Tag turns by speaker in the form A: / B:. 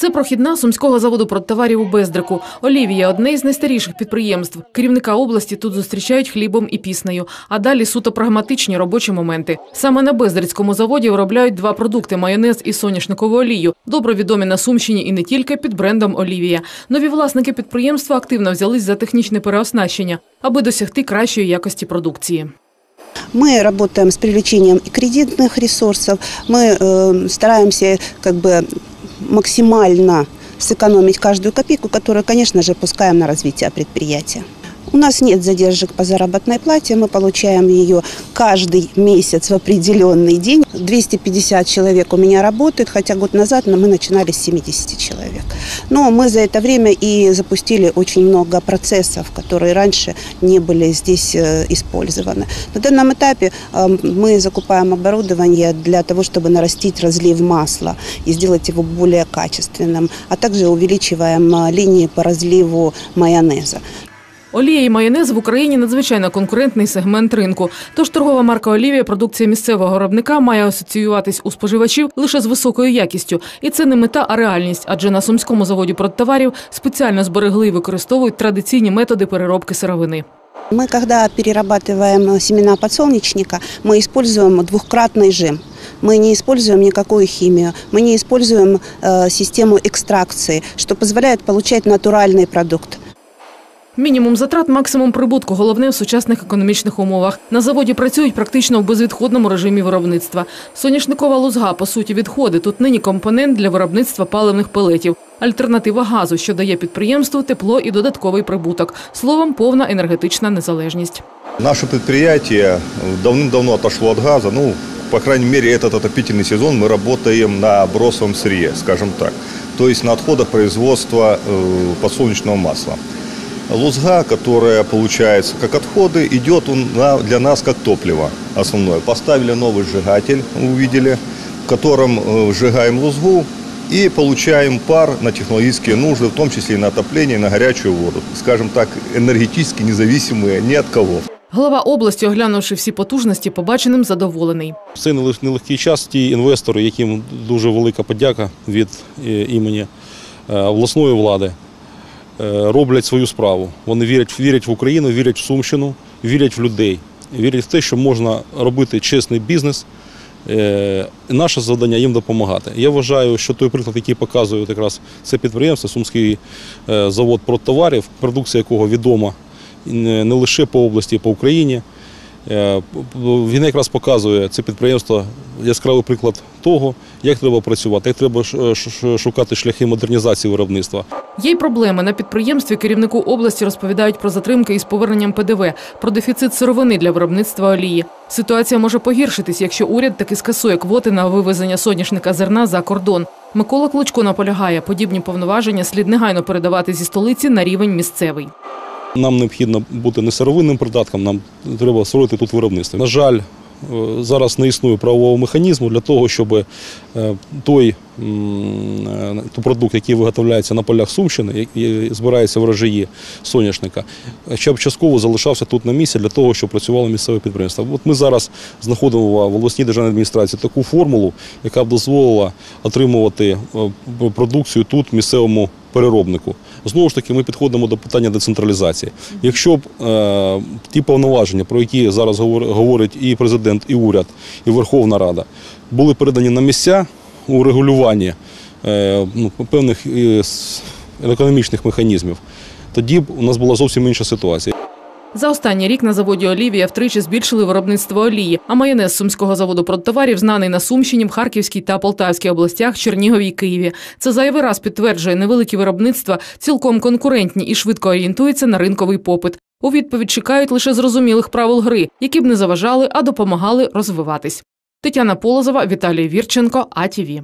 A: Це прохідна сумського заводу продтоварів у Бездрику. Олівія одне із найстаріших підприємств. Керівника області тут зустрічають хлібом і піснею. А далі суто прагматичні робочі моменти. Саме на Бездрицькому заводі виробляють два продукти майонез і соняшникову олію. Добре відомі на Сумщині і не тільки під брендом Олівія. Нові власники підприємства активно взялись за технічне переоснащення, аби досягти кращої якості продукції.
B: Мы работаем с привлечением и кредитных ресурсов. Мы э, стараемся как бы максимально сэкономить каждую копейку, которую, конечно же, пускаем на развитие предприятия. У нас нет задержек по заработной плате, мы получаем ее каждый месяц в определенный день. 250 человек у меня работает, хотя год назад мы начинали с 70 человек. Но мы за это время и запустили очень много процессов, которые раньше не были здесь э, использованы. На данном этапе э, мы закупаем оборудование для того, чтобы нарастить разлив масла и сделать его более качественным, а также увеличиваем э, линии по разливу майонеза.
A: Олія і майонез в Україні надзвичайно конкурентний сегмент ринку. Тож торгова марка Олівія, продукція місцевого виробника, має асоціюватись у споживачів лише з високою якістю. І це не мета, а реальність. Адже на сумському заводі продтоварів спеціально зберегли і використовують традиційні методи переробки сировини.
B: Мы, когда перерабатываем семена подсолнечника, мы используем двухкратный жим. Мы не используем никакую химию, мы не используем э, систему экстракции, что позволяет получать натуральный продукт.
A: Мінімум затрат, максимум прибутку. Головне в сучасних економічних умовах. На заводі працюють практично в безвідходному режимі виробництва. Соняшникова лузга, по суті, відходи. Тут нині компонент для виробництва паливних пелетів. Альтернатива газу, що дає підприємству тепло і додатковий прибуток. Словом, повна енергетична незалежність.
C: Наше предприятие давным-давно отошло от газа. Ну, по крайней мере, этот отопительный сезон мы работаем на бросовом сырье, скажем так. То есть на отходах производства э, подсолнечного масла. Лузга, которая получается как отходы, идет он на- для нас как топливо основное. Поставили новый сжигатель, увидели, в котором э, сжигаем лузгу и получаем пар на технологические нужды, в том числе и на отопление, и на горячую воду. Скажем так, энергетически независимые ни от кого.
A: Глава області, оглянувши всі потужності, побаченим задоволений.
D: В цей нелег- нелегкий час ті інвестори, яким дуже велика подяка від е, імені е, обласної влади, е, роблять свою справу. Вони вірять, вірять в Україну, вірять в Сумщину, вірять в людей, вірять в те, що можна робити чесний бізнес. Е, Наше завдання їм допомагати. Я вважаю, що той приклад, який показує якраз це підприємство, Сумський завод завод продтоварів, продукція якого відома не лише по області, а по Україні. Е, Він якраз показує це підприємство яскравий приклад того, як треба працювати, як треба шукати шляхи модернізації виробництва.
A: Є й проблеми. На підприємстві керівнику області розповідають про затримки із поверненням ПДВ, про дефіцит сировини для виробництва олії. Ситуація може погіршитись, якщо уряд таки скасує квоти на вивезення соняшника зерна за кордон. Микола Клочко наполягає, подібні повноваження слід негайно передавати зі столиці на рівень місцевий.
D: Нам необхідно бути не сировинним придатком, нам треба створити тут виробництво. На жаль, е, зараз не існує правового механізму для того, щоб е, той е, той продукт, який виготовляється на полях Сумщини, який збирається в рожаї соняшника, щоб частково залишався тут на місці для того, щоб працювало місцеве підприємство. От ми зараз знаходимо в обласній державній адміністрації таку формулу, яка б дозволила отримувати продукцію тут, місцевому переробнику. Знову ж таки, ми підходимо до питання децентралізації. Якщо б е, ті повноваження, про які зараз говорить і президент, і уряд, і Верховна Рада, були передані на місця у регулюванні е, ну, певних е, економічних механізмів, тоді б у нас була зовсім інша ситуація.
A: За останній рік на заводі Олівія втричі збільшили виробництво олії, а майонез сумського заводу продтоварів знаний на Сумщині, в Харківській та Полтавській областях, Чернігові і Києві. Це зайвий раз підтверджує невеликі виробництва, цілком конкурентні і швидко орієнтуються на ринковий попит. У відповідь чекають лише зрозумілих правил гри, які б не заважали, а допомагали розвиватись. Тетяна Полозова, Віталій Вірченко, АТВ.